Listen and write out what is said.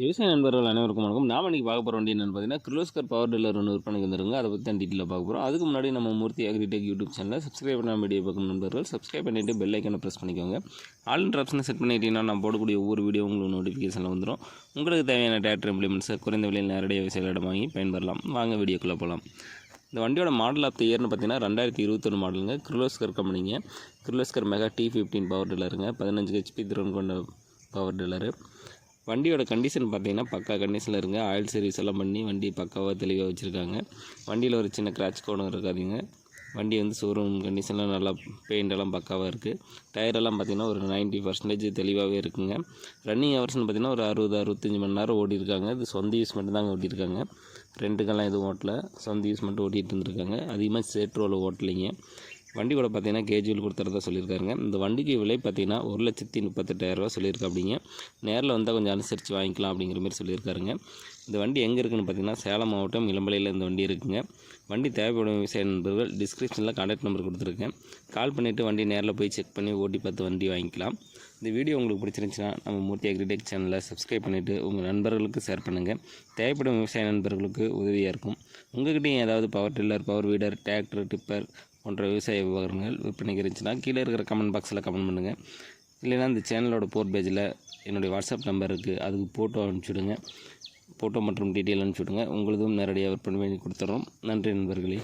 விவசாய நண்பர்கள் அனைவருக்கும் வணக்கம். நாம் இன்றைக்கி பார்க்க போகிற வண்டி என்னென்னு பார்த்தீங்கன்னா கிர்லோஸ்கர் பவர் டில்லர் ஒன்று விற்பனைக்கு வந்துருங்க அதை பற்றி தான் டீட்டெயிலாக பார்க்க போகிறோம் அதுக்கு முன்னாடி நம்ம மூர்த்தி அக்ரிடெக் யூடியூப் சேனலில் சப்ஸ்கிரைப் பண்ண வீடியோ பார்க்கும் நண்பர்கள் சப்ஸ்கிரைப் பண்ணிவிட்டு பெல் ஐக்கனை ப்ரெஸ் பண்ணிக்கோங்க. ஆல் இன் ஆப்ஷனை செட் பண்ணிட்டீங்கன்னா நான் போடக்கூடிய ஒவ்வொரு வீடியோ உங்களுக்கு நோட்டிஃபிகேஷனில் வந்துடும் உங்களுக்கு தேவையான டேரக்டர் இம்ப்ளிமெண்ட்ஸை குறைந்த விலையில் நேரடியாக விவசாயிகளிடம் வாங்கி பயன்பெறலாம். வாங்க வீடியோக்குள்ளே போகலாம் இந்த வண்டியோட மாடல் ஆஃப் த இயர்னு பார்த்தீங்கன்னா ரெண்டாயிரத்தி இருபத்தொன்று மாடலுங்க Kirloskar கம்பெனிங்க Kirloskar Mega T fifteen power டில்லருங்க பதினஞ்சு ஹெச்பி திறன் கொண்ட பவர் டில்லரு வண்டியோட கண்டிஷன் பார்த்தீங்கன்னா பக்கா கண்டிஷனில் இருங்க. ஆயில் சர்வீஸ் எல்லாம் பண்ணி வண்டி பக்காவாக தெளிவாக வச்சுருக்காங்க. வண்டியில் ஒரு சின்ன கிராச் கோணம் இருக்காதுங்க. வண்டி வந்து ஷோரூம் கண்டிஷனில் நல்லா பெயிண்ட் எல்லாம் பக்காவாக இருக்குது டயரெல்லாம் பார்த்திங்கன்னா பார்த்தீங்கன்னா ஒரு 90% பர்சன்டேஜ் தெளிவாகவே இருக்குங்க. ரன்னிங் ஹவர்ஸ்னு பார்த்தீங்கன்னா ஒரு அறுபது அறுபத்தஞ்சி மணி நேரம் ஓடி இருக்காங்க. இது சொந்த யூஸ் மட்டும் தாங்க ஓட்டியிருக்காங்க ரெண்டுக்கெல்லாம் எதுவும் ஓட்டலை. சொந்த யூஸ் மட்டும் ஓட்டிகிட்டு இருந்திருக்காங்க. அதிகமாக சேட்ரோவில் ஓட்டலைங்க. வண்டி கூட பார்த்தீங்கன்னா கேஜுவல் கொடுத்துறதா சொல்லியிருக்காங்க இந்த வண்டிக்கு விலை பார்த்தீங்கன்னா ஒரு லட்சத்தி முப்பத்தெட்டாயிரரூவா சொல்லியிருக்கா அப்படிங்க. நேரில் வந்தால் கொஞ்சம் அனுசரித்து வாங்கிக்கலாம் அப்படிங்கிற மாதிரி சொல்லியிருக்காருங்க. இந்த வண்டி எங்கே இருக்குதுன்னு பார்த்தீங்கன்னா சேலம் மாவட்டம் இளம்பலையில் இந்த வண்டி இருக்குங்க. வண்டி தேவைப்படும் விவசாய நண்பர்கள் டிஸ்கிரிப்ஷனில் கான்டாக்ட் நம்பர் கொடுத்துருக்கேன். கால் பண்ணிவிட்டு வண்டி நேரில் போய் செக் பண்ணி ஓட்டி பார்த்து வண்டி வாங்கிக்கலாம். இந்த வீடியோ உங்களுக்கு பிடிச்சிருந்துச்சுன்னா நம்ம மூர்த்தி அக்ரிடெக் சேனலை சப்ஸ்கிரைப் பண்ணிவிட்டு உங்கள் நண்பர்களுக்கு ஷேர் பண்ணுங்கள் தேவைப்படும் விவசாய நண்பர்களுக்கு உதவியாக இருக்கும். உங்கள்கிட்டயும் ஏதாவது power tiller power weeder tractor tipper போன்ற விவசாய உபகரணங்கள் விற்பனைக்கு இருந்துச்சுன்னா கீழே இருக்கிற கமெண்ட் பாக்ஸில் கமெண்ட் பண்ணுங்கள் இல்லைன்னா இந்த சேனலோட போர் பேஜில் என்னுடைய வாட்ஸ்அப் நம்பர் இருக்குது அதுக்கு ஃபோட்டோ அனுப்பிச்சுடுங்க. ஃபோட்டோ மற்றும் டீட்டெயில் அனுப்பிச்சுடுங்க. உங்களுதும் நேரடியாக விற்பனை பண்ணி கொடுத்துட்றோம் நன்றி நண்பர்களே.